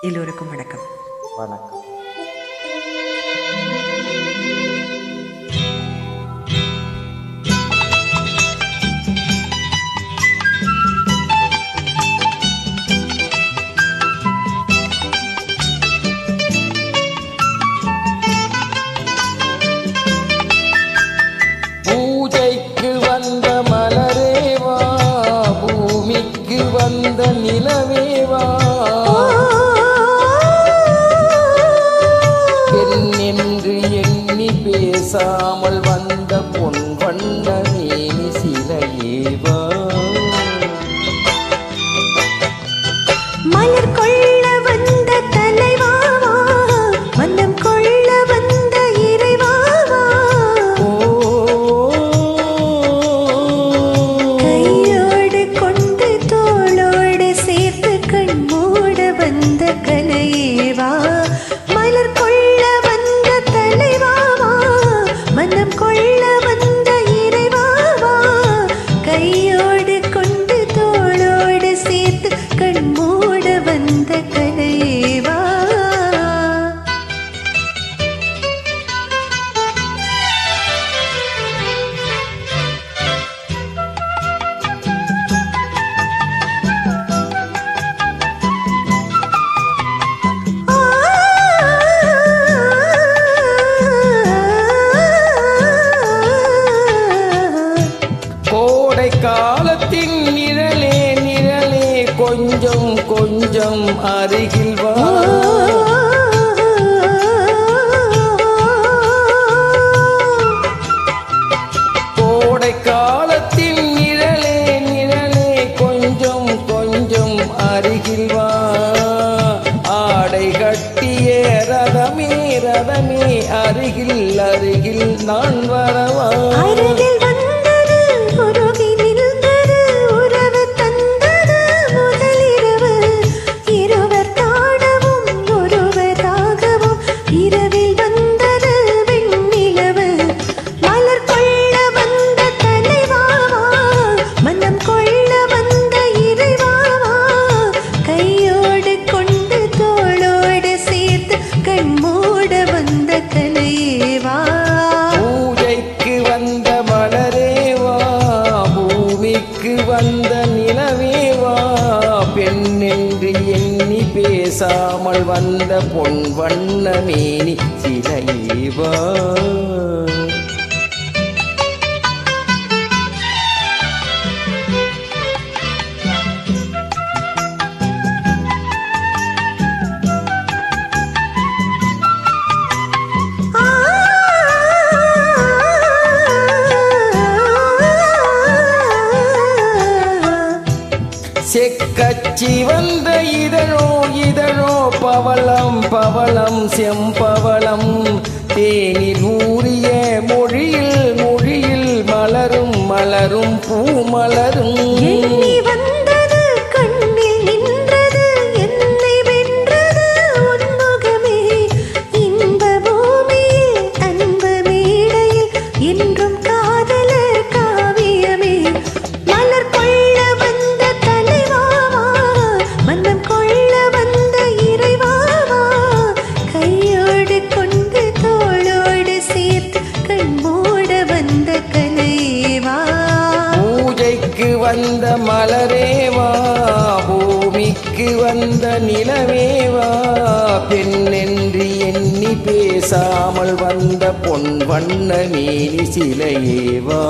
எல்லோருக்கும் வணக்கம். வணக்கம். பூஜைக்கு வந்த மலரேவா பூமிக்கு வந்த நிலவேவா பேசாமல் கொஞ்சம் அருகில் வா. கோடை காலத்தின் நிழலே நிழலே கொஞ்சம் கொஞ்சம் அருகில் வா. ஆடை கட்டிய ரதமே ரதமே அருகில் அருகில் நான் வரவா. பூமிக்கு வந்த நிலவேவா பெண் என்று எண்ணி பேசாமல் வந்த பொன் வண்ண மேனி சிலைவா செக்கச்சி வந்த இதழோ இதழோ பவளம் பவளம் செம்பவளம். தேனில் ஊறிய மொழியில் மொழியில் மலரும் மலரும் பூ வந்த கலைவா பூஜைக்கு வந்த மலரேவா? பூமிக்கு வந்த நிலவேவா பெண்ணென்று எண்ணி பேசாமல் வந்த பொன் வண்ண மேனி சிலையேவா?